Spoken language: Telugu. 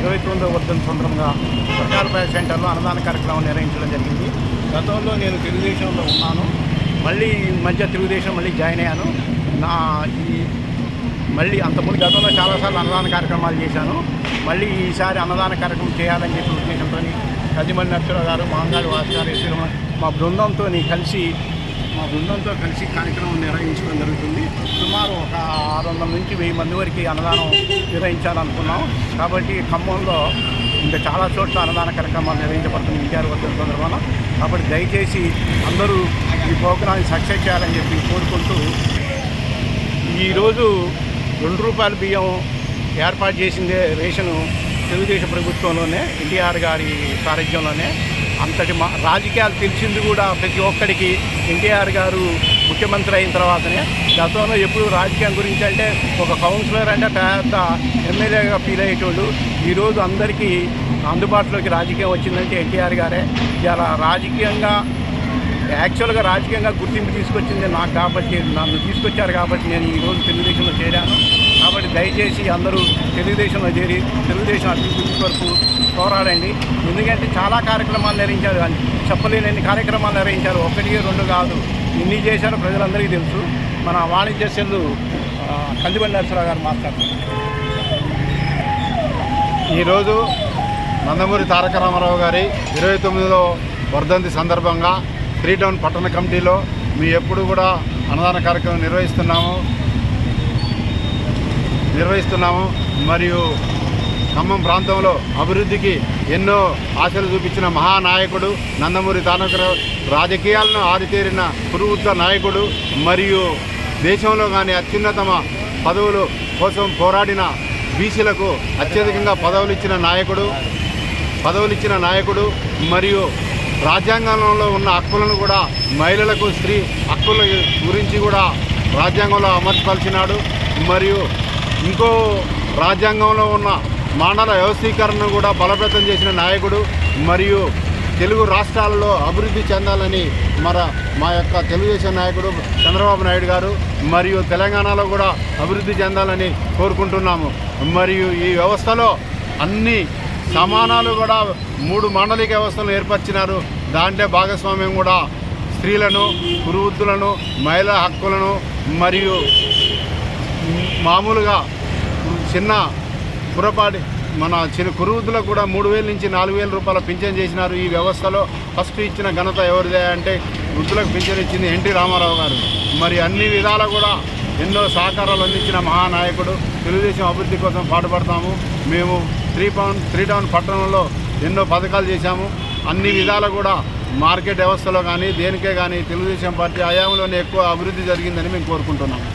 ఇరవై తొమ్మిదో వర్ధన సందర్భంగా ప్రకారపాయ సెంటర్లో అన్నదాన కార్యక్రమం నిర్వహించడం జరిగింది. గతంలో నేను తెలుగుదేశంలో ఉన్నాను. మళ్ళీ ఈ మధ్య తెలుగుదేశం మళ్ళీ జాయిన్ అయ్యాను. నా ఈ మళ్ళీ అంతకుముందు గతంలో చాలాసార్లు అన్నదాన కార్యక్రమాలు చేశాను. మళ్ళీ ఈసారి అన్నదాన కార్యక్రమం చేయాలని చెప్పి ఉద్దేశంతో కదిమల్లి నరసరావు గారు మాంగాడు వాసు గారు మా బృందంతో కలిసి మా బృందంతో కలిసి కార్యక్రమం నిర్వహించడం జరుగుతుంది. సుమారు ఒక ఆరు వందల నుంచి వెయ్యి మంది వరకు అన్నదానం నిర్వహించాలనుకున్నాం. కాబట్టి ఖమ్మంలో ఇంకా చాలా చోట్ల అన్నదాన కార్యక్రమాలు నిర్వహించబడుతుంది ఎన్టీఆర్ వచ్చిన సందర్భంలో కాబట్టి దయచేసి అందరూ ఈ ప్రోగ్రాన్ని సక్సెస్ చేయాలని చెప్పి కోరుకుంటూ ఈరోజు రెండు రూపాయల బియ్యం ఏర్పాటు చేసిందే రేషను తెలుగుదేశం ప్రభుత్వంలోనే ఎన్టీఆర్ గారి సారథ్యంలోనే అంతటి మా రాజకీయాలు తెలిసింది కూడా ప్రతి ఒక్కడికి. ఎన్టీఆర్ గారు ముఖ్యమంత్రి అయిన తర్వాతనే గతంలో ఎప్పుడు రాజకీయం గురించి అంటే ఒక కౌన్సిలర్ అంటే పెద్ద ఎమ్మెల్యేగా ఫీల్ అయ్యేటోళ్ళు ఈరోజు అందరికీ అందుబాటులోకి రాజకీయం వచ్చిందంటే ఎన్టీఆర్ గారే. ఇలా రాజకీయంగా యాక్చువల్గా రాజకీయంగా గుర్తింపు తీసుకొచ్చింది నాకు కాబట్టి నన్ను తీసుకొచ్చారు కాబట్టి నేను ఈరోజు తెలుగుదేశంలో చేరాను. కాబట్టి దయచేసి అందరూ తెలుగుదేశంలో చేరి తెలుగుదేశం అభివృద్ధి వరకు పోరాడండి. ఎందుకంటే చాలా కార్యక్రమాలు నిర్వహించారు చెప్పలేని కార్యక్రమాలు నిర్వహించారు. ఒకటి రెండు కాదు. ఇన్ని చేశారు ప్రజలందరికీ తెలుసు. మన వాణిజ్య సెల్లు కందిబండి నరసరావు గారు మాట్లాడుతున్నారు ఈరోజు నందమూరి తారక రామారావు గారి ఇరవై తొమ్మిదిలో వర్ధంతి సందర్భంగా త్రీటౌన్ పట్టణ కమిటీలో మీ ఎప్పుడు కూడా అన్నదాన కార్యక్రమం నిర్వహిస్తున్నాము. నిర్వహిస్తున్నాము. మరియు ఖమ్మం ప్రాంతంలో అభివృద్ధికి ఎన్నో ఆశలు చూపించిన మహానాయకుడు నందమూరి తానకరావు రాజకీయాలను ఆరితేరిన పురుగుత్వ నాయకుడు మరియు దేశంలో కానీ అత్యున్నతమ పదవులు కోసం పోరాడిన బీసీలకు అత్యధికంగా పదవులు ఇచ్చిన నాయకుడు పదవులు ఇచ్చిన నాయకుడు మరియు రాజ్యాంగంలో ఉన్న హక్కులను కూడా మహిళలకు స్త్రీ హక్కుల గురించి కూడా రాజ్యాంగంలో అమర్చపరిచినాడు మరియు ఇంకో రాజ్యాంగంలో ఉన్న మండల వ్యవస్థీకరణను కూడా బలోపేతం చేసిన నాయకుడు మరియు తెలుగు రాష్ట్రాలలో అభివృద్ధి చెందాలని మన మా యొక్క తెలుగుదేశం నాయకుడు చంద్రబాబు నాయుడు గారు మరియు తెలంగాణలో కూడా అభివృద్ధి చెందాలని కోరుకుంటున్నాము. మరియు ఈ వ్యవస్థలో అన్ని సమానాలు కూడా మూడు మాండలిక వ్యవస్థలను ఏర్పరిచినారు. దాంట్లో భాగస్వామ్యం కూడా స్త్రీలను పురువృద్ధులను మహిళా హక్కులను మరియు మామూలుగా చిన్న పురపాటి మన చిన్న కురువృద్ధులకు కూడా మూడు వేల నుంచి నాలుగు వేల రూపాయల పింఛన్ చేసినారు. ఈ వ్యవస్థలో ఫస్ట్ ఇచ్చిన ఘనత ఎవరిదే అంటే వృద్ధులకు పింఛన్ ఇచ్చింది ఎన్టీ రామారావు గారు. మరి అన్ని విధాలా కూడా ఎన్నో సహకారాలు అందించిన మహానాయకుడు. తెలుగుదేశం అభివృద్ధి కోసం పాటుపడతాము. మేము త్రీ పౌండ్ త్రీ టౌన్ పట్టణంలో ఎన్నో పథకాలు చేశాము. అన్ని విధాలు కూడా మార్కెట్ వ్యవస్థలో కానీ దేనికే కానీ తెలుగుదేశం పార్టీ హయాంలోనే ఎక్కువ అభివృద్ధి జరిగిందని మేము కోరుకుంటున్నాము.